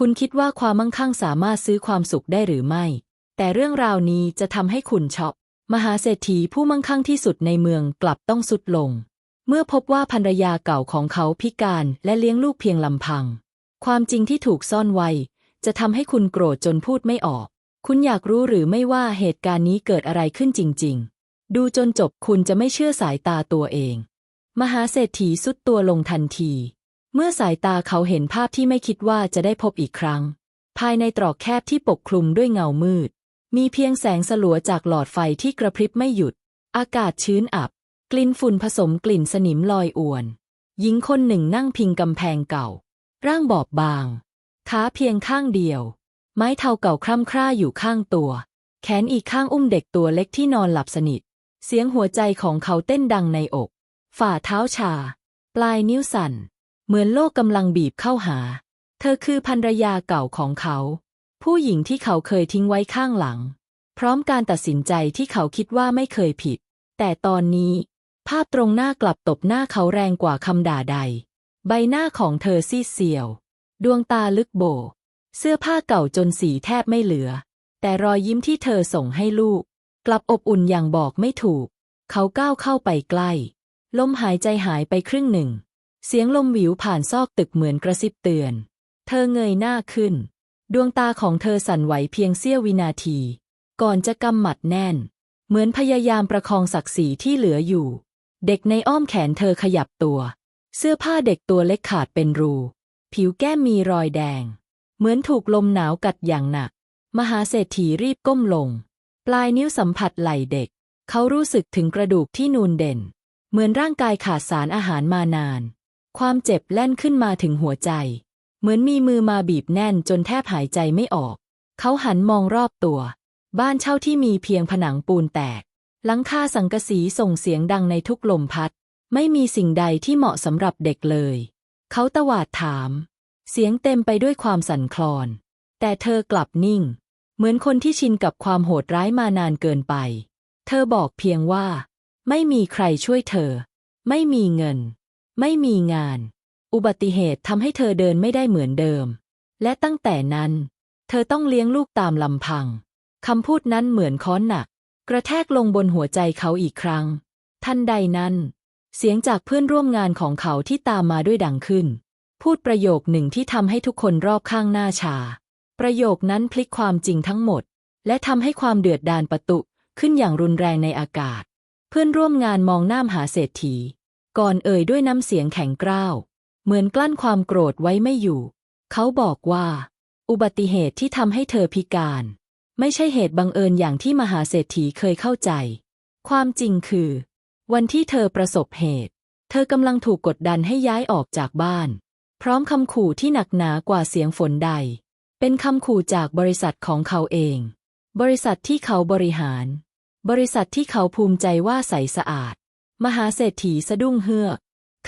คุณคิดว่าความมั่งคั่งสามารถซื้อความสุขได้หรือไม่ แต่เรื่องราวนี้จะทำให้คุณช็อกมหาเศรษฐีผู้มั่งคั่งที่สุดในเมืองกลับต้องสุดลง เมื่อพบว่าภรรยาเก่าของเขาพิการและเลี้ยงลูกเพียงลำพัง ความจริงที่ถูกซ่อนไว้ จะทำให้คุณโกรธจนพูดไม่ออก คุณอยากรู้หรือไม่ว่าเหตุการณ์นี้เกิดอะไรขึ้นจริง ๆ ดูจนจบคุณจะไม่เชื่อสายตาตัวเอง มหาเศรษฐีสุดตัวลงทันที เมื่อสายตาเขาเห็นภาพที่ไม่คิดว่าจะได้พบอีกครั้ง ภายในตรอกแคบที่ปกคลุมด้วยเงามืด มีเพียงแสงสลัวจากหลอดไฟที่กระพริบไม่หยุด อากาศชื้นอับ กลิ่นฝุ่นผสมกลิ่นสนิมลอยอวน หญิงคนหนึ่งนั่งพิงกำแพงเก่า ร่างบอบบางขาเพียงข้างเดียว ไม้เท้าเก่าคร่ำคร่าอยู่ข้างตัว แขนอีกข้างอุ้มเด็กตัวเล็กที่นอนหลับสนิท เสียงหัวใจของเขาเต้นดังในอก ฝ่าเท้าชา ปลายนิ้วสั่น เหมือนโลกกำลังบีบเข้าหา เธอคือภรรยาเก่าของเขา ผู้หญิงที่เขาเคยทิ้งไว้ข้างหลัง พร้อมการตัดสินใจที่เขาคิดว่าไม่เคยผิด แต่ตอนนี้ ภาพตรงหน้ากลับตบหน้าเขาแรงกว่าคำด่าใด ใบหน้าของเธอซีดเซียว ดวงตาลึกโบ เสื้อผ้าเก่าจนสีแทบไม่เหลือ แต่รอยยิ้มที่เธอส่งให้ลูก กลับอบอุ่นอย่างบอกไม่ถูก เขาก้าวเข้าไปใกล้ ลมหายใจหายไปครึ่งหนึ่ง เสียงลมหวิวผ่านซอกตึกเหมือนกระซิบเตือน เธอเงยหน้าขึ้น ดวงตาของเธอสั่นไหวเพียงเสี้ยววินาที ก่อนจะกำหมัดแน่น เหมือนพยายามประคองศักดิ์ศรีที่เหลืออยู่ เด็กในอ้อมแขนเธอขยับตัว เสื้อผ้าเด็กตัวเล็กขาดเป็นรู ผิวแก้มมีรอยแดง เหมือนถูกลมหนาวกัดอย่างหนัก มหาเศรษฐีรีบก้มลง ปลายนิ้วสัมผัสไหล่เด็ก เขารู้สึกถึงกระดูกที่นูนเด่น เหมือนร่างกายขาดสารอาหารมานาน ความเจ็บแล่นขึ้นมาถึงหัวใจ เหมือนมีมือมาบีบแน่นจนแทบหายใจไม่ออก เขาหันมองรอบตัว บ้านเช่าที่มีเพียงผนังปูนแตก หลังคาสังกะสีส่งเสียงดังในทุกลมพัด ไม่มีสิ่งใดที่เหมาะสำหรับเด็กเลย เขาตวาดถาม เสียงเต็มไปด้วยความสั่นคลอน แต่เธอกลับนิ่ง เหมือนคนที่ชินกับความโหดร้ายมานานเกินไป เธอบอกเพียงว่า ไม่มีใครช่วยเธอ ไม่มีเงิน ไม่มีงาน อุบัติเหตุทำให้เธอเดินไม่ได้เหมือนเดิม และตั้งแต่นั้น เธอต้องเลี้ยงลูกตามลำพังคำพูดนั้นเหมือนค้อนหนัก กระแทกลงบนหัวใจเขาอีกครั้ง ทันใดนั้น เสียงจากเพื่อนร่วมงานของเขาที่ตามมาด้วยดังขึ้น พูดประโยคหนึ่งที่ทำให้ทุกคนรอบข้างหน้าชา ประโยคนั้นพลิกความจริงทั้งหมด และทำให้ความเดือดดาลประตุขึ้นอย่างรุนแรงในอากาศ เพื่อนร่วมงานมองหน้ามหาเศรษฐี ก่อนเอ่ยด้วยน้ำเสียงแข็งกร้าว เหมือนกลั้นความโกรธไว้ไม่อยู่ เขาบอกว่า อุบัติเหตุที่ทำให้เธอพิการ ไม่ใช่เหตุบังเอิญอย่างที่มหาเศรษฐีเคยเข้าใจ ความจริงคือ วันที่เธอประสบเหตุ เธอกำลังถูกกดดันให้ย้ายออกจากบ้าน พร้อมคำขู่ที่หนักหนากว่าเสียงฝนใด เป็นคำขู่จากบริษัทของเขาเอง บริษัทที่เขาบริหาร บริษัทที่เขาภูมิใจว่าใสสะอาด มหาเศรษฐีสะดุ้งเฮือก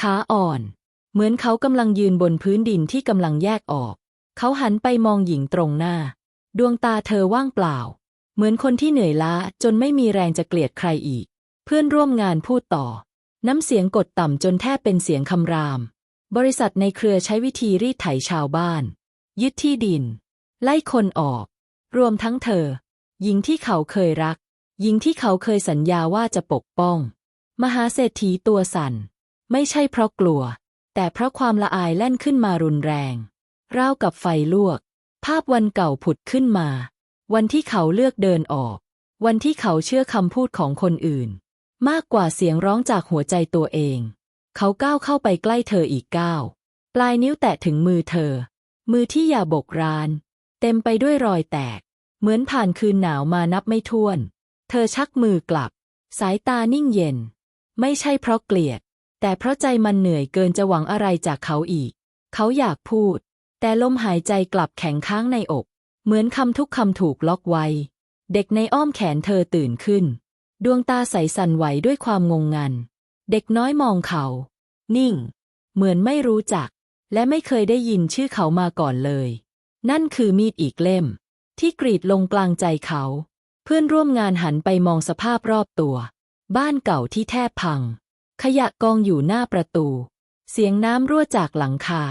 ขาอ่อน เหมือนเขากำลังยืนบนพื้นดินที่กำลังแยกออก เขาหันไปมองหญิงตรงหน้า ดวงตาเธอว่างเปล่า เหมือนคนที่เหนื่อยล้าจนไม่มีแรงจะเกลียดใครอีก เพื่อนร่วมงานพูดต่อ น้ำเสียงกดต่ำจนแทบเป็นเสียงคำราม บริษัทในเครือใช้วิธีรีดไถชาวบ้าน ยึดที่ดิน ไล่คนออก รวมทั้งเธอ หญิงที่เขาเคยรัก หญิงที่เขาเคยสัญญาว่าจะปกป้อง มหาเศรษฐีตัวสั่น ไม่ใช่เพราะกลัว แต่เพราะความละอายแล่นขึ้นมารุนแรงราวกับไฟลวก ภาพวันเก่าผุดขึ้นมา วันที่เขาเลือกเดินออก วันที่เขาเชื่อคำพูดของคนอื่น มากกว่าเสียงร้องจากหัวใจตัวเอง เขาก้าวเข้าไปใกล้เธออีกก้าวปลายนิ้วแตะถึงมือเธอ มือที่อย่าบกราน เต็มไปด้วยรอยแตก เหมือนผ่านคืนหนาวมานับไม่ถ้วน เธอชักมือกลับ สายตานิ่งเย็น ไม่ใช่เพราะเกลียด แต่เพราะใจมันเหนื่อยเกินจะหวังอะไรจากเขาอีก เขาอยากพูด แต่ลมหายใจกลับแข็งค้างในอก เหมือนคำทุกคำถูกล็อกไว้ เด็กในอ้อมแขนเธอตื่นขึ้น ดวงตาใสสั่นไหวด้วยความงงงัน เด็กน้อยมองเขา นิ่ง เหมือนไม่รู้จัก และไม่เคยได้ยินชื่อเขามาก่อนเลย นั่นคือมีดอีกเล่ม ที่กรีดลงกลางใจเขา เพื่อนร่วมงานหันไปมองสภาพรอบตัว บ้านเก่าที่แทบพัง ขยะกองอยู่หน้าประตู เสียงน้ำรั่วจากหลังคา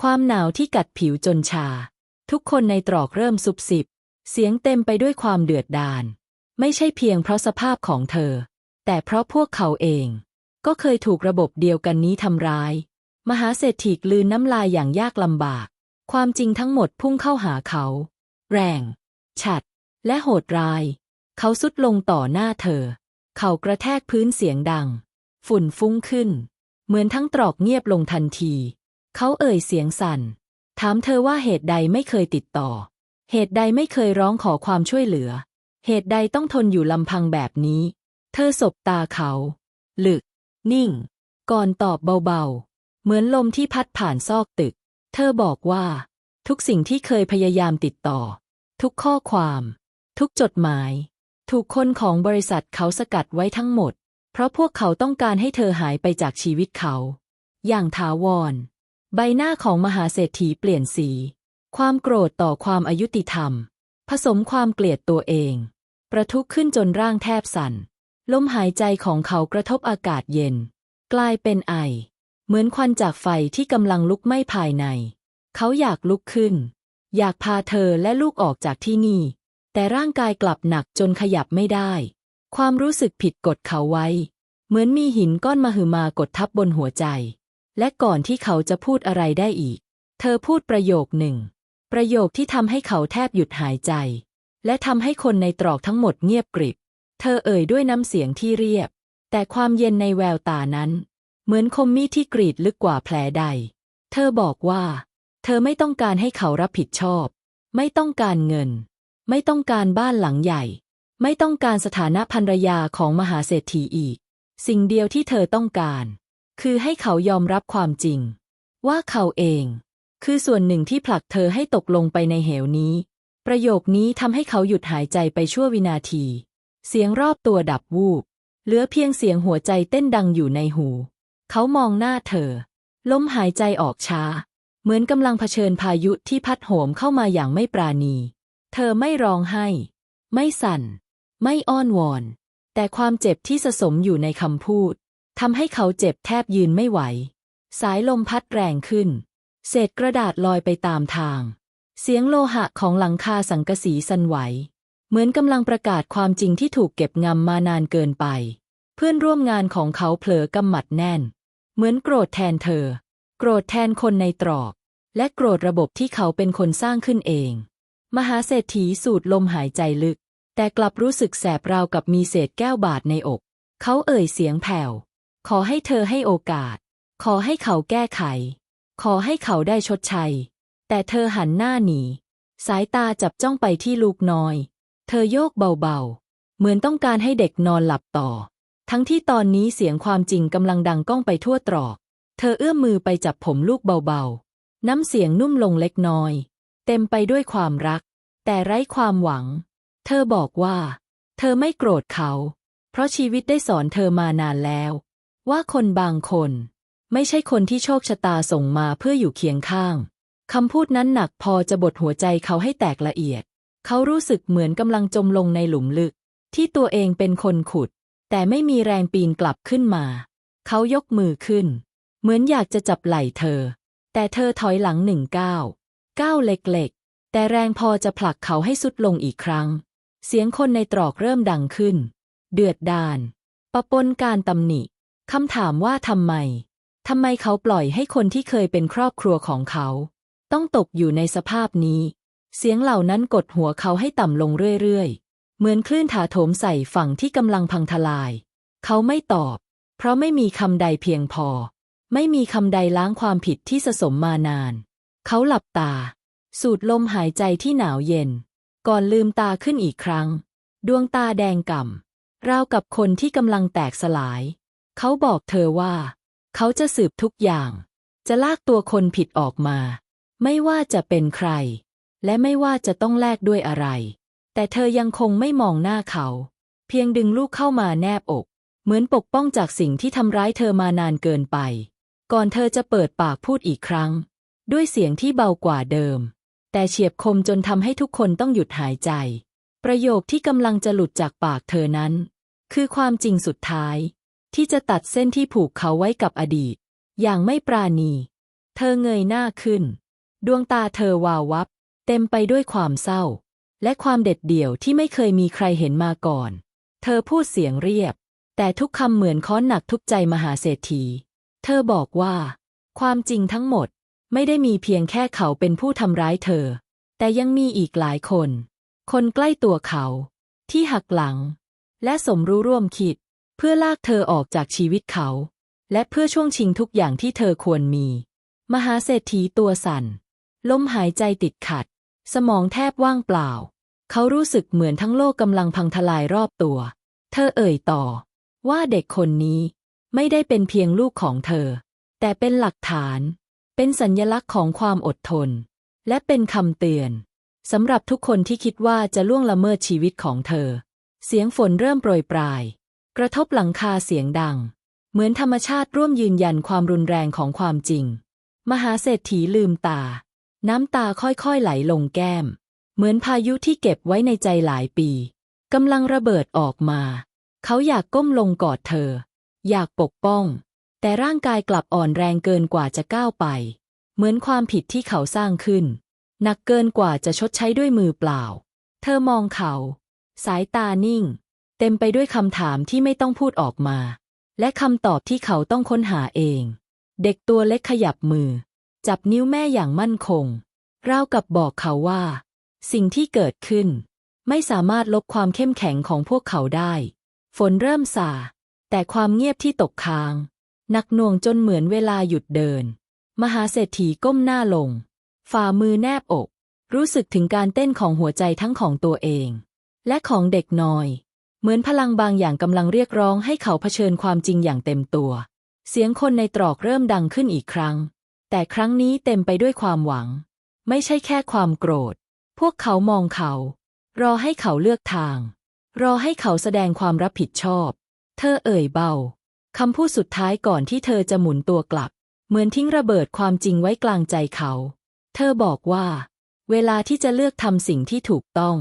ความหนาวที่กัดผิวจนชา ทุกคนในตรอกเริ่มซุบซิบ เสียงเต็มไปด้วยความเดือดดาล ไม่ใช่เพียงเพราะสภาพของเธอ แต่เพราะพวกเขาเอง ก็เคยถูกระบบเดียวกันนี้ทำร้าย มหาเศรษฐีกลืนน้ำลายอย่างยากลำบาก ความจริงทั้งหมดพุ่งเข้าหาเขา แรง ฉัด และโหดร้าย เขาสุดลงต่อหน้าเธอ เขากระแทกพื้นเสียงดัง ฝุ่นฟุ้งขึ้น เหมือนทั้งตรอกเงียบลงทันที เขาเอ่ยเสียงสั่น ถามเธอว่าเหตุใดไม่เคยติดต่อ เหตุใดไม่เคยร้องขอความช่วยเหลือ เหตุใดต้องทนอยู่ลำพังแบบนี้ เธอสบตาเขาหลึก นิ่ง ก่อนตอบเบาๆ เหมือนลมที่พัดผ่านซอกตึก เธอบอกว่า ทุกสิ่งที่เคยพยายามติดต่อ ทุกข้อความ ทุกจดหมาย ถูกคนของบริษัทเขาสกัดไว้ทั้งหมด เพราะพวกเขาต้องการให้เธอหายไปจากชีวิตเขา อย่างถาวร ใบหน้าของมหาเศรษฐีเปลี่ยนสี ความโกรธต่อความอายุติธรรม ผสมความเกลียดตัวเอง ประทุขึ้นจนร่างแทบสั่นลมหายใจของเขากระทบอากาศเย็น กลายเป็นไอ เหมือนควันจากไฟที่กำลังลุกไหม้ภายใน เขาอยากลุกขึ้น อยากพาเธอและลูกออกจากที่นี่ แต่ร่างกายกลับหนักจนขยับไม่ได้ ความรู้สึกผิดกดเขาไว้ เหมือนมีหินก้อนมหึมากดทับบนหัวใจ และก่อนที่เขาจะพูดอะไรได้อีก เธอพูดประโยคหนึ่ง ประโยคที่ทำให้เขาแทบหยุดหายใจ และทำให้คนในตรอกทั้งหมดเงียบกริบ เธอเอ่ยด้วยน้ำเสียงที่เรียบ แต่ความเย็นในแววตานั้น เหมือนคมมีดที่กรีดลึกกว่าแผลใด เธอบอกว่า เธอไม่ต้องการให้เขารับผิดชอบ ไม่ต้องการเงิน ไม่ต้องการบ้านหลังใหญ่ ไม่ต้องการสถานะภรรยาของมหาเศรษฐีอีก สิ่งเดียวที่เธอต้องการ คือให้เขายอมรับความจริง ว่าเขาเอง คือส่วนหนึ่งที่ผลักเธอให้ตกลงไปในเหวนี้ ประโยคนี้ทำให้เขาหยุดหายใจไปชั่ววินาที เสียงรอบตัวดับวูบเหลือเพียงเสียงหัวใจเต้นดังอยู่ในหู เขามองหน้าเธอ ลมหายใจออกช้า เหมือนกำลังเผชิญพายุที่พัดโหมเข้ามาอย่างไม่ปราณี เธอไม่ร้องไห้ ไม่สั่น ไม่อ้อนวอน แต่ความเจ็บที่สะสมอยู่ในคำพูดทำให้เขาเจ็บแทบยืนไม่ไหว สายลมพัดแรงขึ้น เศษกระดาษลอยไปตามทาง เสียงโลหะของหลังคาสังกะสีสั่นไหว เหมือนกำลังประกาศความจริงที่ถูกเก็บงำมานานเกินไป เพื่อนร่วมงานของเขาเผลอกำหมัดแน่น เหมือนโกรธแทนเธอ โกรธแทนคนในตรอก และโกรธระบบที่เขาเป็นคนสร้างขึ้นเอง มหาเศรษฐีสูดลมหายใจลึก แต่กลับรู้สึกแสบราวกับมีเศษแก้วบาดในอก เขาเอ่ยเสียงแผ่ว ขอให้เธอให้โอกาส ขอให้เขาแก้ไข ขอให้เขาได้ชดใช้ แต่เธอหันหน้าหนี สายตาจับจ้องไปที่ลูกน้อย เธอโยกเบาๆ เหมือนต้องการให้เด็กนอนหลับต่อ ทั้งที่ตอนนี้เสียงความจริงกำลังดังก้องไปทั่วตรอก เธอเอื้อมมือไปจับผมลูกเบาๆ น้ำเสียงนุ่มลงเล็กน้อย เต็มไปด้วยความรัก แต่ไร้ความหวัง เธอบอกว่า เธอไม่โกรธเขา เพราะชีวิตได้สอนเธอมานานแล้ว ว่าคนบางคน ไม่ใช่คนที่โชคชะตาส่งมาเพื่ออยู่เคียงข้างคำพูดนั้นหนักพอจะบดหัวใจเขาให้แตกละเอียด เขารู้สึกเหมือนกำลังจมลงในหลุมลึก ที่ตัวเองเป็นคนขุด แต่ไม่มีแรงปีนกลับขึ้นมา เขายกมือขึ้น เหมือนอยากจะจับไหล่เธอ แต่เธอถอยหลังหนึ่งก้าว ก้าวเล็กๆ แต่แรงพอจะผลักเขาให้สุดลงอีกครั้ง เสียงคนในตรอกเริ่มดังขึ้น เดือดดาลปะปนการตำหนิคำถามว่าทำไมทำไมเขาปล่อยให้คนที่เคยเป็นครอบครัวของเขา ต้องตกอยู่ในสภาพนี้ เสียงเหล่านั้นกดหัวเขาให้ต่ำลงเรื่อยๆ เหมือนคลื่นถาโถมใส่ฝั่งที่กำลังพังทลาย เขาไม่ตอบ เพราะไม่มีคำใดเพียงพอ ไม่มีคำใดล้างความผิดที่สะสมมานาน เขาหลับตา สูดลมหายใจที่หนาวเย็น ก่อนลืมตาขึ้นอีกครั้ง ดวงตาแดงก่ำราวกับคนที่กำลังแตกสลาย เขาบอกเธอว่า เขาจะสืบทุกอย่าง จะลากตัวคนผิดออกมา ไม่ว่าจะเป็นใคร และไม่ว่าจะต้องแลกด้วยอะไร แต่เธอยังคงไม่มองหน้าเขา เพียงดึงลูกเข้ามาแนบอก เหมือนปกป้องจากสิ่งที่ทำร้ายเธอมานานเกินไป ก่อนเธอจะเปิดปากพูดอีกครั้ง ด้วยเสียงที่เบากว่าเดิม แต่เฉียบคมจนทำให้ทุกคนต้องหยุดหายใจ ประโยคที่กำลังจะหลุดจากปากเธอนั้น คือความจริงสุดท้าย ที่จะตัดเส้นที่ผูกเขาไว้กับอดีต อย่างไม่ปราณี เธอเงยหน้าขึ้น ดวงตาเธอวาววับ เต็มไปด้วยความเศร้า และความเด็ดเดี่ยวที่ไม่เคยมีใครเห็นมาก่อน เธอพูดเสียงเรียบ แต่ทุกคำเหมือนค้อนหนักทุบใจมหาเศรษฐี เธอบอกว่า ความจริงทั้งหมด ไม่ได้มีเพียงแค่เขาเป็นผู้ทำร้ายเธอ แต่ยังมีอีกหลายคน คนใกล้ตัวเขา ที่หักหลัง และสมรู้ร่วมคิด เพื่อลากเธอออกจากชีวิตเขา และเพื่อช่วงชิงทุกอย่างที่เธอควรมี มหาเศรษฐีตัวสั่น ลมหายใจติดขัด สมองแทบว่างเปล่า เขารู้สึกเหมือนทั้งโลกกำลังพังทลายรอบตัว เธอเอ่ยต่อ ว่าเด็กคนนี้ ไม่ได้เป็นเพียงลูกของเธอ แต่เป็นหลักฐาน เป็นสัญญลักษณ์ของความอดทน และเป็นคำเตือนสำหรับทุกคนที่คิดว่าจะล่วงละเมิดชีวิตของเธอ เสียงฝนเริ่มโปรยปลาย กระทบหลังคาเสียงดัง เหมือนธรรมชาติร่วมยืนยันความรุนแรงของความจริง มหาเศรษฐีลืมตา น้ำตาค่อยๆไหลลงแก้ม เหมือนพายุที่เก็บไว้ในใจหลายปีกำลังระเบิดออกมา เขาอยากก้มลงกอดเธอ อยากปกป้อง แต่ร่างกายกลับอ่อนแรงเกินกว่าจะก้าวไป เหมือนความผิดที่เขาสร้างขึ้น หนักเกินกว่าจะชดใช้ด้วยมือเปล่า เธอมองเขา สายตานิ่ง เต็มไปด้วยคำถามที่ไม่ต้องพูดออกมา และคำตอบที่เขาต้องค้นหาเอง เด็กตัวเล็กขยับมือ จับนิ้วแม่อย่างมั่นคงราวกับบอกเขาว่า สิ่งที่เกิดขึ้น ไม่สามารถลบความเข้มแข็งของพวกเขาได้ ฝนเริ่มสาแต่ความเงียบที่ตกค้าง หนักหน่วงจนเหมือนเวลาหยุดเดิน มหาเศรษฐีก้มหน้าลง ฝ่ามือแนบอก รู้สึกถึงการเต้นของหัวใจทั้งของตัวเอง และของเด็กน้อย เหมือนพลังบางอย่างกำลังเรียกร้องให้เขาเผชิญความจริงอย่างเต็มตัว เสียงคนในตรอกเริ่มดังขึ้นอีกครั้ง แต่ครั้งนี้เต็มไปด้วยความหวัง ไม่ใช่แค่ความโกรธ พวกเขามองเขา รอให้เขาเลือกทาง รอให้เขาแสดงความรับผิดชอบ เธอเอ่ยเบา คำพูดสุดท้ายก่อนที่เธอจะหมุนตัวกลับ เหมือนทิ้งระเบิดความจริงไว้กลางใจเขา เธอบอกว่า เวลาที่จะเลือกทำสิ่งที่ถูกต้อง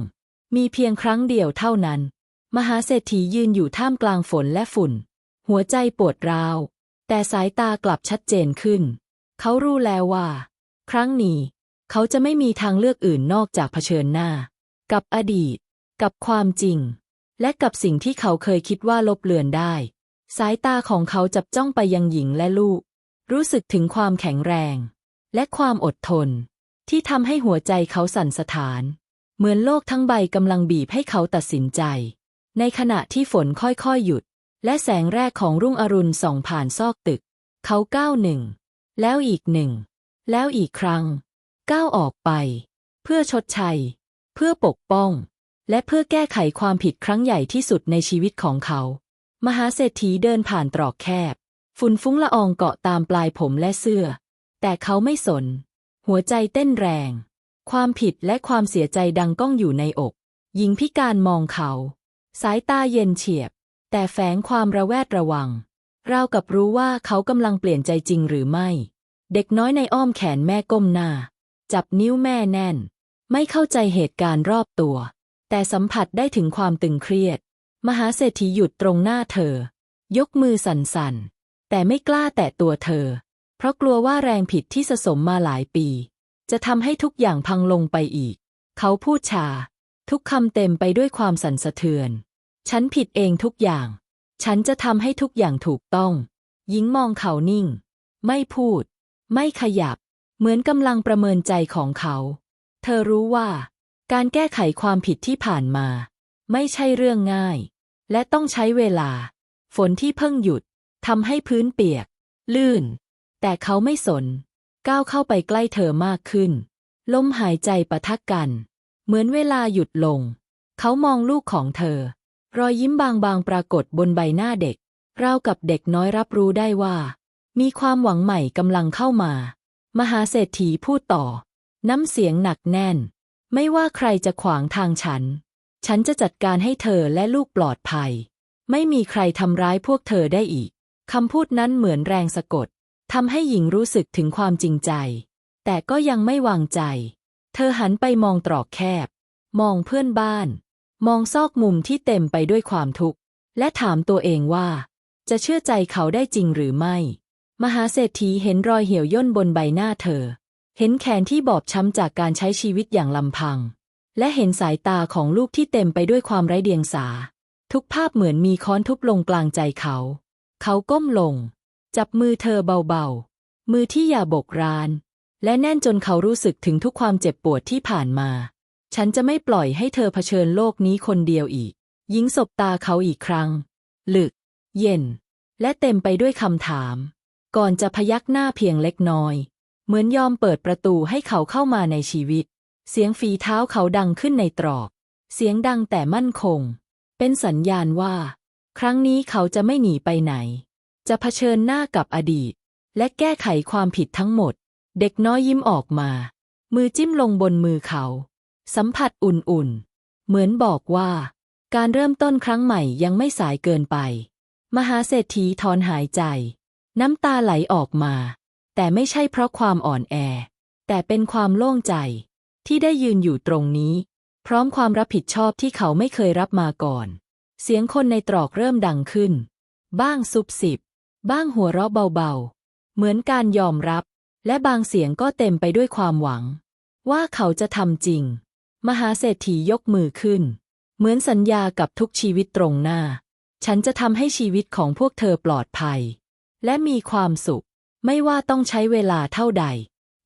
มีเพียงครั้งเดียวเท่านั้น มหาเศรษฐียืนอยู่ท่ามกลางฝนและฝุ่น หัวใจปวดร้าว แต่สายตากลับชัดเจนขึ้น เขารู้แล้วว่า ครั้งนี้ เขาจะไม่มีทางเลือกอื่นนอกจากเผชิญหน้า กับอดีต กับความจริง และกับสิ่งที่เขาเคยคิดว่าลบเลือนได้ สายตาของเขาจับจ้องไปยังหญิงและลูก รู้สึกถึงความแข็งแรง และความอดทน ที่ทำให้หัวใจเขาสั่นสะท้าน เหมือนโลกทั้งใบกำลังบีบให้เขาตัดสินใจ ในขณะที่ฝนค่อยๆหยุด และแสงแรกของรุ่งอรุณส่องผ่านซอกตึก เขาก้าวหนึ่ง แล้วอีกหนึ่ง แล้วอีกครั้ง ก้าวออกไป เพื่อชดใช้ เพื่อปกป้อง และเพื่อแก้ไขความผิดครั้งใหญ่ที่สุดในชีวิตของเขา มหาเศรษฐีเดินผ่านตรอกแคบ ฝุ่นฟุ้งละอองเกาะตามปลายผมและเสื้อ แต่เขาไม่สน หัวใจเต้นแรง ความผิดและความเสียใจดังก้องอยู่ในอก หญิงพิการมองเขา สายตาเย็นเฉียบ แต่แฝงความระแวดระวัง ราวกับรู้ว่าเขากำลังเปลี่ยนใจจริงหรือไม่ เด็กน้อยในอ้อมแขนแม่ก้มหน้า จับนิ้วแม่แน่น ไม่เข้าใจเหตุการณ์รอบตัว แต่สัมผัสได้ถึงความตึงเครียด มหาเศรษฐีหยุดตรงหน้าเธอ ยกมือสั่นๆ แต่ไม่กล้าแตะตัวเธอ เพราะกลัวว่าแรงผิดที่สะสมมาหลายปี จะทำให้ทุกอย่างพังลงไปอีก เขาพูดชา ทุกคำเต็มไปด้วยความสั่นสะเทือน ฉันผิดเองทุกอย่าง ฉันจะทำให้ทุกอย่างถูกต้อง หญิงมองเขานิ่ง ไม่พูด ไม่ขยับ เหมือนกำลังประเมินใจของเขา เธอรู้ว่า การแก้ไขความผิดที่ผ่านมา ไม่ใช่เรื่องง่าย และต้องใช้เวลา ฝนที่เพิ่งหยุดทำให้พื้นเปียก ลื่น แต่เขาไม่สน ก้าวเข้าไปใกล้เธอมากขึ้น ลมหายใจปะทะกัน เหมือนเวลาหยุดลง เขามองลูกของเธอ รอยยิ้มบางๆปรากฏบนใบหน้าเด็กราวกับเด็กน้อยรับรู้ได้ว่า มีความหวังใหม่กำลังเข้ามา มหาเศรษฐีพูดต่อ น้ำเสียงหนักแน่น ไม่ว่าใครจะขวางทางฉัน ฉันจะจัดการให้เธอและลูกปลอดภัย ไม่มีใครทำร้ายพวกเธอได้อีก คำพูดนั้นเหมือนแรงสะกดทำให้หญิงรู้สึกถึงความจริงใจ แต่ก็ยังไม่วางใจ เธอหันไปมองตรอกแคบ มองเพื่อนบ้าน มองซอกมุมที่เต็มไปด้วยความทุกข์ และถามตัวเองว่า จะเชื่อใจเขาได้จริงหรือไม่ มหาเศรษฐีเห็นรอยเหี่ยวย่นบนใบหน้าเธอ เห็นแขนที่บอบช้ำจากการใช้ชีวิตอย่างลำพัง และเห็นสายตาของลูกที่เต็มไปด้วยความไร้เดียงสา ทุกภาพเหมือนมีค้อนทุบลงกลางใจเขา เขาก้มลง จับมือเธอเบาๆ มือที่อย่าบกราน และแน่นจนเขารู้สึกถึงทุกความเจ็บปวดที่ผ่านมา ฉันจะไม่ปล่อยให้เธอเผชิญโลกนี้คนเดียวอีก หญิงสบตาเขาอีกครั้ง ลึก เย็น และเต็มไปด้วยคำถาม ก่อนจะพยักหน้าเพียงเล็กน้อย เหมือนยอมเปิดประตูให้เขาเข้ามาในชีวิต เสียงฝีเท้าเขาดังขึ้นในตรอก เสียงดังแต่มั่นคง เป็นสัญญาณว่า ครั้งนี้เขาจะไม่หนีไปไหนจะเผชิญหน้ากับอดีต และแก้ไขความผิดทั้งหมด เด็กน้อยยิ้มออกมา มือจิ้มลงบนมือเขา สัมผัสอุ่นๆ เหมือนบอกว่า การเริ่มต้นครั้งใหม่ยังไม่สายเกินไป มหาเศรษฐีถอนหายใจ น้ำตาไหลออกมา แต่ไม่ใช่เพราะความอ่อนแอ แต่เป็นความโล่งใจ ที่ได้ยืนอยู่ตรงนี้ พร้อมความรับผิดชอบที่เขาไม่เคยรับมาก่อน เสียงคนในตรอกเริ่มดังขึ้น บ้างซุบสิบ บ้างหัวเราะเบาๆ เหมือนการยอมรับ และบางเสียงก็เต็มไปด้วยความหวัง ว่าเขาจะทำจริง มหาเศรษฐียกมือขึ้น เหมือนสัญญากับทุกชีวิตตรงหน้า ฉันจะทำให้ชีวิตของพวกเธอปลอดภัย และมีความสุข ไม่ว่าต้องใช้เวลาเท่าใด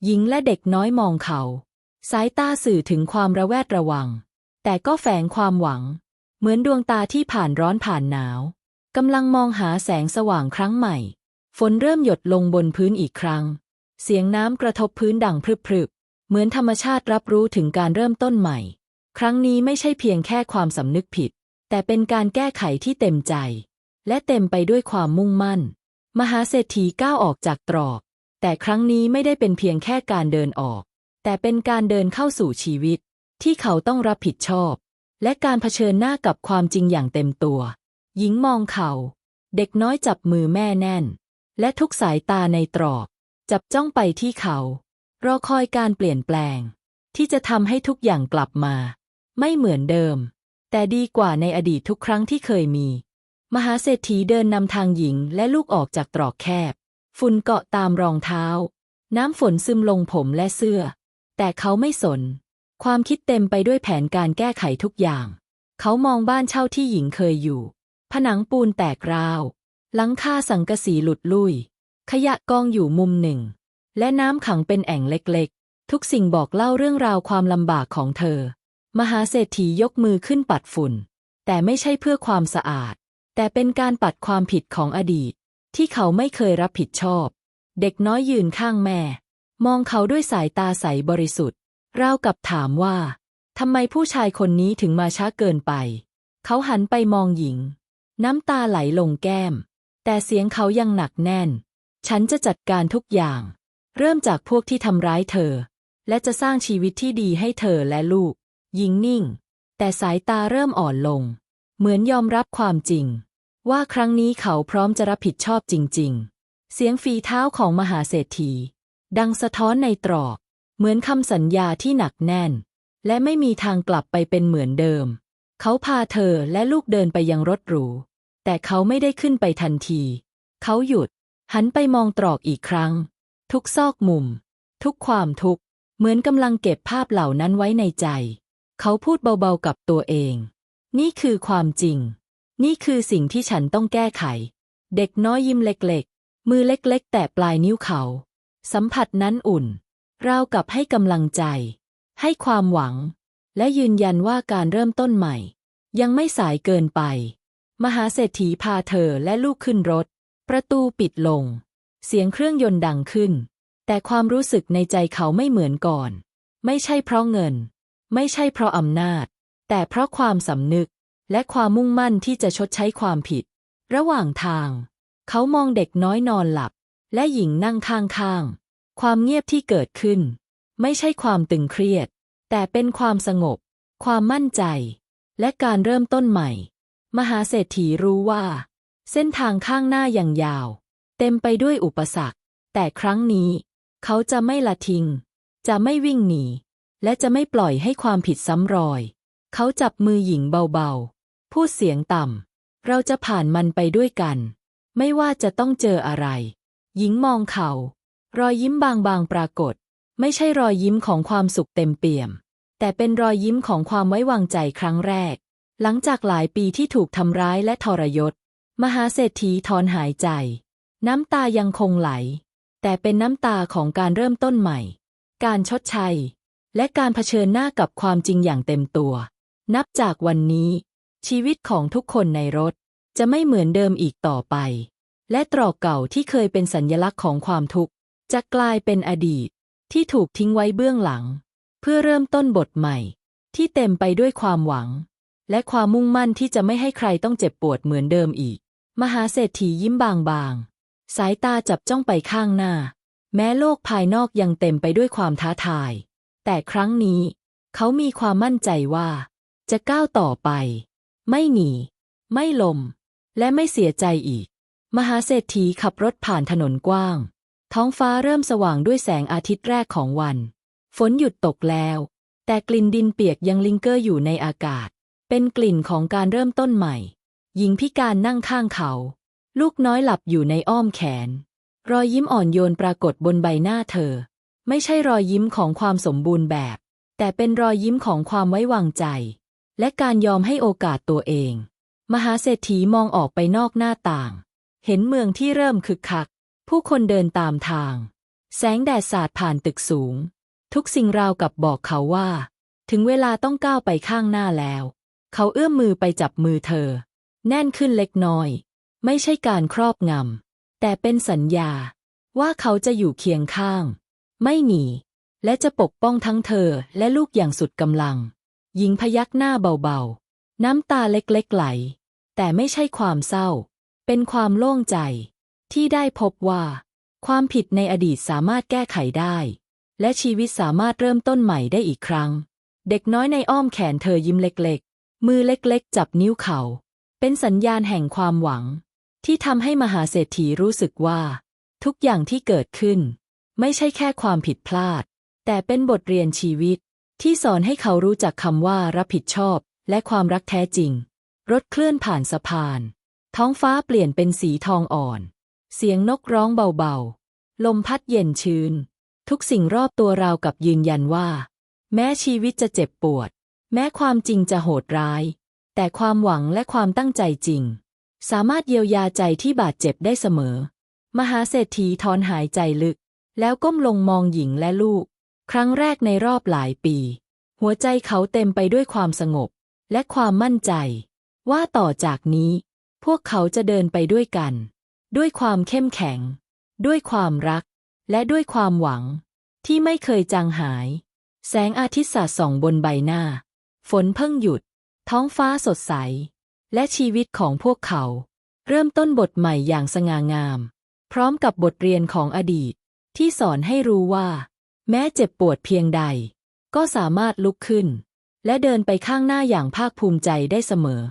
หญิงและเด็กน้อยมองเขา สายตาสื่อถึงความระแวดระวัง แต่ก็แฝงความหวัง เหมือนดวงตาที่ผ่านร้อนผ่านหนาวกำลังมองหาแสงสว่างครั้งใหม่ ฝนเริ่มหยดลงบนพื้นอีกครั้ง เสียงน้ำกระทบพื้นดังพรึบๆ เหมือนธรรมชาติรับรู้ถึงการเริ่มต้นใหม่ ครั้งนี้ไม่ใช่เพียงแค่ความสำนึกผิด แต่เป็นการแก้ไขที่เต็มใจ และเต็มไปด้วยความมุ่งมั่น มหาเศรษฐีก้าวออกจากตรอก แต่ครั้งนี้ไม่ได้เป็นเพียงแค่การเดินออก แต่เป็นการเดินเข้าสู่ชีวิต ที่เขาต้องรับผิดชอบ และการเผชิญหน้ากับความจริงอย่างเต็มตัว หญิงมองเขา เด็กน้อยจับมือแม่แน่น และทุกสายตาในตรอก จับจ้องไปที่เขา รอคอยการเปลี่ยนแปลง ที่จะทำให้ทุกอย่างกลับมา ไม่เหมือนเดิม แต่ดีกว่าในอดีตทุกครั้งที่เคยมี มหาเศรษฐีเดินนำทางหญิงและลูกออกจากตรอกแคบ ฝุ่นเกาะตามรองเท้า น้ำฝนซึมลงผมและเสื้อ แต่เขาไม่สน ความคิดเต็มไปด้วยแผนการแก้ไขทุกอย่าง เขามองบ้านเช่าที่หญิงเคยอยู่ ผนังปูนแตกราว หลังคาสังกะสีหลุดลุ่ยขยะกองอยู่มุมหนึ่ง และน้ำขังเป็นแอ่งเล็กๆ ทุกสิ่งบอกเล่าเรื่องราวความลำบากของเธอ มหาเศรษฐียกมือขึ้นปัดฝุ่น แต่ไม่ใช่เพื่อความสะอาด แต่เป็นการปัดความผิดของอดีต ที่เขาไม่เคยรับผิดชอบ เด็กน้อยยืนข้างแม่ มองเขาด้วยสายตาใสบริสุทธิ์ราวกับถามว่าทำไมผู้ชายคนนี้ถึงมาช้าเกินไป เขาหันไปมองหญิง น้ำตาไหลลงแก้ม แต่เสียงเขายังหนักแน่น ฉันจะจัดการทุกอย่าง เริ่มจากพวกที่ทำร้ายเธอ และจะสร้างชีวิตที่ดีให้เธอและลูก หญิงนิ่ง แต่สายตาเริ่มอ่อนลง เหมือนยอมรับความจริง ว่าครั้งนี้เขาพร้อมจะรับผิดชอบจริง ๆ เสียงฝีเท้าของมหาเศรษฐี ดังสะท้อนในตรอก เหมือนคำสัญญาที่หนักแน่น และไม่มีทางกลับไปเป็นเหมือนเดิม เขาพาเธอและลูกเดินไปยังรถหรู แต่เขาไม่ได้ขึ้นไปทันที เขาหยุด หันไปมองตรอกอีกครั้ง ทุกซอกมุม ทุกความทุกข์เหมือนกำลังเก็บภาพเหล่านั้นไว้ในใจ เขาพูดเบาๆกับตัวเอง นี่คือความจริง นี่คือสิ่งที่ฉันต้องแก้ไข เด็กน้อยยิ้มเล็กๆ มือเล็กๆ แต่ปลายนิ้วเขา สัมผัสนั้นอุ่น ราวกับให้กำลังใจ ให้ความหวัง และยืนยันว่าการเริ่มต้นใหม่ ยังไม่สายเกินไป มหาเศรษฐีพาเธอและลูกขึ้นรถ ประตูปิดลง เสียงเครื่องยนต์ดังขึ้น แต่ความรู้สึกในใจเขาไม่เหมือนก่อน ไม่ใช่เพราะเงิน ไม่ใช่เพราะอำนาจ แต่เพราะความสำนึก และความมุ่งมั่นที่จะชดใช้ความผิด ระหว่างทาง เขามองเด็กน้อยนอนหลับ และหญิงนั่งข้างๆ ความเงียบที่เกิดขึ้น ไม่ใช่ความตึงเครียด แต่เป็นความสงบ ความมั่นใจ และการเริ่มต้นใหม่ มหาเศรษฐีรู้ว่า เส้นทางข้างหน้ายังยาว เต็มไปด้วยอุปสรรค แต่ครั้งนี้ เขาจะไม่ละทิ้ง จะไม่วิ่งหนี และจะไม่ปล่อยให้ความผิดซ้ำรอย เขาจับมือหญิงเบาๆ พูดเสียงต่ำเราจะผ่านมันไปด้วยกัน ไม่ว่าจะต้องเจออะไร หญิงมองเขารอยยิ้มบางๆปรากฏ ไม่ใช่รอยยิ้มของความสุขเต็มเปี่ยม แต่เป็นรอยยิ้มของความไว้วางใจครั้งแรก หลังจากหลายปีที่ถูกทำร้ายและทรยศ มหาเศรษฐีถอนหายใจ น้ำตายังคงไหล แต่เป็นน้ำตาของการเริ่มต้นใหม่ การชดใช้ และการเผชิญหน้ากับความจริงอย่างเต็มตัว นับจากวันนี้ ชีวิตของทุกคนในรถจะไม่เหมือนเดิมอีกต่อไป และตรอกเก่าที่เคยเป็นสัญญลักษณ์ของความทุกข์จะกลายเป็นอดีต ที่ถูกทิ้งไว้เบื้องหลัง เพื่อเริ่มต้นบทใหม่ ที่เต็มไปด้วยความหวัง และความมุ่งมั่นที่จะไม่ให้ใครต้องเจ็บปวดเหมือนเดิมอีก มหาเศรษฐียิ้มบางๆ สายตาจับจ้องไปข้างหน้า แม้โลกภายนอกยังเต็มไปด้วยความท้าทาย แต่ครั้งนี้ เขามีความมั่นใจว่า จะก้าวต่อไป ไม่หนี ไม่ลม และไม่เสียใจอีก มหาเศรษฐีขับรถผ่านถนนกว้าง ท้องฟ้าเริ่มสว่างด้วยแสงอาทิตย์แรกของวัน ฝนหยุดตกแล้ว แต่กลิ่นดินเปียกยังลิงเกอร์อยู่ในอากาศ เป็นกลิ่นของการเริ่มต้นใหม่ หญิงพิการนั่งข้างเขา ลูกน้อยหลับอยู่ในอ้อมแขน รอยยิ้มอ่อนโยนปรากฏบนใบหน้าเธอ ไม่ใช่รอยยิ้มของความสมบูรณ์แบบ แต่เป็นรอยยิ้มของความไว้วางใจ และการยอมให้โอกาสตัวเอง มหาเศรษฐีมองออกไปนอกหน้าต่าง เห็นเมืองที่เริ่มคึกคัก ผู้คนเดินตามทาง แสงแดดสาดผ่านตึกสูง ทุกสิ่งราวกับบอกเขาว่า ถึงเวลาต้องก้าวไปข้างหน้าแล้ว เขาเอื้อมมือไปจับมือเธอ แน่นขึ้นเล็กน้อย ไม่ใช่การครอบงำแต่เป็นสัญญา ว่าเขาจะอยู่เคียงข้าง ไม่หนี และจะปกป้องทั้งเธอและลูกอย่างสุดกำลัง หญิงพยักหน้าเบาๆ น้ำตาเล็กๆไหล แต่ไม่ใช่ความเศร้า เป็นความโล่งใจ ที่ได้พบว่า ความผิดในอดีตสามารถแก้ไขได้ และชีวิตสามารถเริ่มต้นใหม่ได้อีกครั้ง เด็กน้อยในอ้อมแขนเธอยิ้มเล็กๆ มือเล็กๆ จับนิ้วเขา เป็นสัญญาณแห่งความหวัง ที่ทำให้มหาเศรษฐีรู้สึกว่า ทุกอย่างที่เกิดขึ้น ไม่ใช่แค่ความผิดพลาด แต่เป็นบทเรียนชีวิต ที่สอนให้เขารู้จักคำว่ารับผิดชอบและความรักแท้จริง รถเคลื่อนผ่านสะพาน ท้องฟ้าเปลี่ยนเป็นสีทองอ่อน เสียงนกร้องเบาๆ ลมพัดเย็นชื้น ทุกสิ่งรอบตัวราวกับยืนยันว่า แม้ชีวิตจะเจ็บปวด แม้ความจริงจะโหดร้าย แต่ความหวังและความตั้งใจจริง สามารถเยียวยาใจที่บาดเจ็บได้เสมอ มหาเศรษฐีถอนหายใจลึก แล้วก้มลงมองหญิงและลูก ครั้งแรกในรอบหลายปี หัวใจเขาเต็มไปด้วยความสงบ และความมั่นใจ ว่าต่อจากนี้ พวกเขาจะเดินไปด้วยกัน ด้วยความเข้มแข็ง ด้วยความรัก และด้วยความหวัง ที่ไม่เคยจางหาย แสงอาทิตย์สาดส่องบนใบหน้า ฝนเพิ่งหยุด ท้องฟ้าสดใส และชีวิตของพวกเขา เริ่มต้นบทใหม่อย่างสง่างาม พร้อมกับบทเรียนของอดีต ที่สอนให้รู้ว่า แม้เจ็บปวดเพียงใด ก็สามารถลุกขึ้น และเดินไปข้างหน้าอย่างภาคภูมิใจได้เสมอ